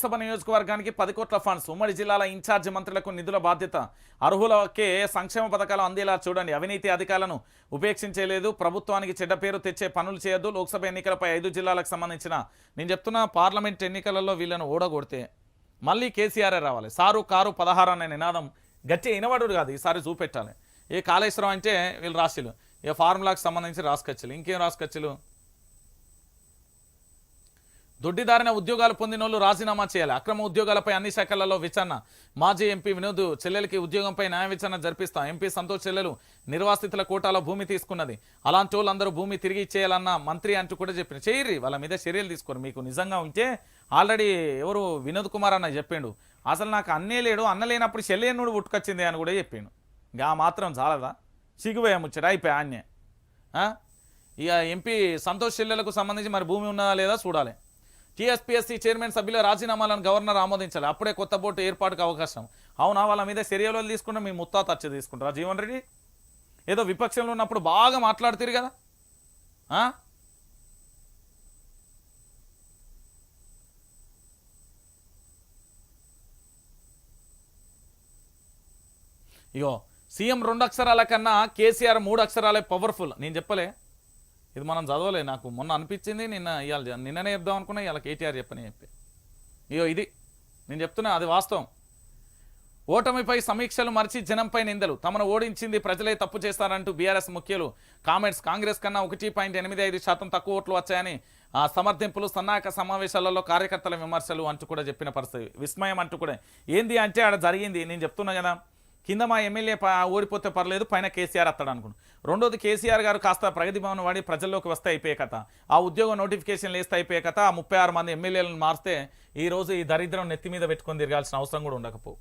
లోక్సభ నియోజకవర్గానికి పది కోట్ల ఫండ్స్. ఉమ్మడి జిల్లాల ఇన్ఛార్జి మంత్రులకు నిధుల బాధ్యత. అర్హులకే సంక్షేమ పథకాలు అందేలా చూడండి. అవినీతి అధికారులను ఉపేక్షించలేదు ప్రభుత్వానికి చెడ్డ పేరు తెచ్చే పనులు చేయొద్దు. లోక్సభ ఎన్నికలపై ఐదు జిల్లాలకు సంబంధించిన నేను చెప్తున్నా పార్లమెంట్ ఎన్నికలలో వీళ్ళను ఓడగొడితే మళ్ళీ కేసీఆర్ఏ రావాలి? సారు కారు పదహారు అనే నినాదం గట్టి వినబడు కాదు. ఈసారి చూపెట్టాలి. ఏ కాళేశ్వరం అంటే వీళ్ళు రాసిలు ఏ ఫార్ములాకి సంబంధించి రాసుకొచ్చులు ఇంకేం రాసుకొచ్చులు దొడ్డిదారిన ఉద్యోగాలు పొందిన వాళ్ళు రాజీనామా చేయాలి. అక్రమ ఉద్యోగాలపై అన్ని శాఖలలో విచారణ. మాజీ ఎంపీ వినోద్ చెల్లెలకి ఉద్యోగంపై న్యాయ విచారణ జరిపిస్తాం. ఎంపీ సంతోష్ చెల్లెలు నిర్వాసితుల కోటాలో భూమి తీసుకున్నది. అలాంటి వాళ్ళందరూ భూమి తిరిగి ఇచ్చేయాలన్న మంత్రి అంటూ కూడా చెప్పిన. చేయరి వాళ్ళ మీద చర్యలు తీసుకోరు. మీకు నిజంగా ఉంటే ఆల్రెడీ ఎవరు వినోద్ కుమార్ అన్న చెప్పిండు. అసలు నాకు అన్నే లేడు అన్న లేనప్పుడు చెల్లెనుడు పుట్టుకొచ్చింది అని కూడా చెప్పిండు. ఇంకా మాత్రం చాలదా? సిగ్గుపోయా ముచ్చట అయిపోయా అన్నే. ఇక ఎంపీ సంతోష్ చెల్లెలకు సంబంధించి మరి భూమి ఉన్నదా లేదా చూడాలి. టీఎస్పీఎస్సీ చైర్మన్ సభ్యుల రాజీనామాలను గవర్నర్ ఆమోదించాలి. అప్పుడే కొత్త బోర్డు ఏర్పాటుకు అవకాశం. అవునా వాళ్ళ మీద చర్యలు తీసుకుంటే మీ ముత్తాత అచ్చ తీసుకుంటారా? జీవన్ రెడ్డి? ఏదో విపక్షంలో ఉన్నప్పుడు బాగా మాట్లాడుతారు కదా? ఇగో సీఎం రెండు అక్షరాల కన్నా కేసీఆర్ మూడు అక్షరాలే పవర్ఫుల్. నేను చెప్పలే. ఇది మనం చదవలే. నాకు మొన్న అనిపించింది నిన్న ఇవాళ నిన్ననే చెప్దాం అనుకున్నా ఇవాళ కేటీఆర్ చెప్పని చెప్పి. ఇయో ఇది. నేను చెప్తున్నా అది వాస్తవం. ఓటమిపై సమీక్షలు మరిచి జనంపై నిందలు. తమను ఓడించింది ప్రజలే తప్పు చేస్తారంటూ బీఆర్ఎస్ ముఖ్యులు కామెంట్స్ కాంగ్రెస్ కన్నా ఒకటి పాయింట్ ఎనిమిది ఐదు శాతం తక్కువ ఓట్లు వచ్చాయని ఆ సమర్థింపులు సన్నాహక సమావేశాలలో కార్యకర్తల విమర్శలు అంటూ కూడా చెప్పిన పరిస్థితి. విస్మయం అంటూ కూడా. ఏంది అంటే ఆడ జరిగింది? నేను చెప్తున్నా కదా. కింద మా ఎమ్మెల్యే ఓడిపోతే పర్లేదు పైన కేసీఆర్ వస్తాడు అనుకున్నాను రెండోది కేసీఆర్ గారు కాస్త ప్రగతి భవన్ వాడి ప్రజల్లోకి వస్తే అయిపోయే కథ. ఆ ఉద్యోగ నోటిఫికేషన్ వేస్తే అయిపోయే కథ. ఆ ముప్పై ఆరు మంది ఎమ్మెల్యేలను మారిస్తే ఈ రోజు ఈ దరిద్రం నెత్తి మీద పెట్టుకొని తిరగాల్సిన అవసరం కూడా ఉండకపోవు